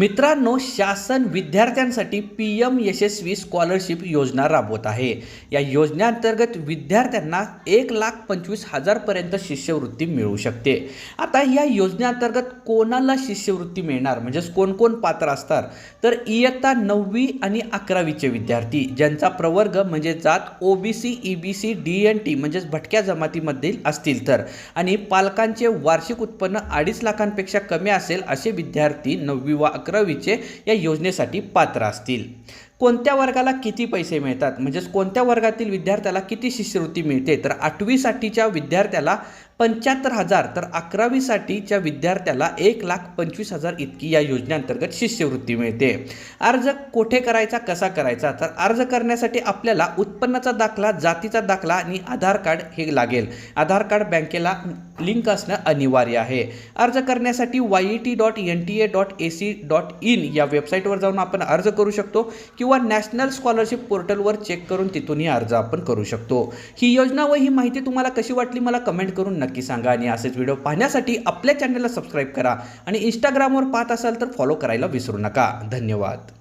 मित्रांनो शासन विद्यार्थ्यांसाठी पी एम यशस्वी स्कॉलरशिप योजना राबवत आहे. या योजनेअंतर्गत विद्यार्थ्यांना एक लाख पंचवीस हजारपर्यंत शिष्यवृत्ती मिळू शकते. आता या योजनेअंतर्गत कोणाला शिष्यवृत्ती मिळणार? म्हणजेच कोण कोण पात्र असतात? तर इयत्ता नववी आणि अकरावीचे विद्यार्थी ज्यांचा प्रवर्ग म्हणजे जात O B C E B C D N T म्हणजेच भटक्या जमातीमधील असतील तर. आणि पालकांचे वार्षिक उत्पन्न अडीच लाखांपेक्षा कमी असेल असे विद्यार्थी नववी व अकरावीचे या योजनेसाठी पात्र असतील. कोणत्या वर्गाला किती पैसे मिळतात? म्हणजेच कोणत्या वर्गातील विद्यार्थ्याला किती शिष्यवृत्ती मिळते? तर आठवीसाठीच्या विद्यार्थ्याला पंच्याहत्तर हजार तर अकरावीसाठीच्या विद्यार्थ्याला एक लाख पंचवीस हजार इतकी या योजनेअंतर्गत शिष्यवृत्ती मिळते. अर्ज कोठे करायचा कसा करायचा? तर अर्ज करण्यासाठी आपल्याला उत्पन्नाचा दाखला जातीचा दाखला आणि आधार कार्ड हे लागेल. आधार कार्ड बँकेला लिंक असणं अनिवार्य आहे. अर्ज करण्यासाठी Y E T dot N T A dot A C dot in या वेबसाईटवर जाऊन आपण अर्ज करू शकतो किंवा किंवा नॅशनल स्कॉलरशिप पोर्टलवर चेक करून तिथूनही अर्ज आपण करू शकतो. ही योजना व ही माहिती तुम्हाला कशी वाटली मला कमेंट करून नक्की सांगा आणि असेच व्हिडिओ पाहण्यासाठी आपल्या चॅनलला सबस्क्राईब करा आणि इंस्टाग्रामवर पाहत असाल तर फॉलो करायला विसरू नका. धन्यवाद.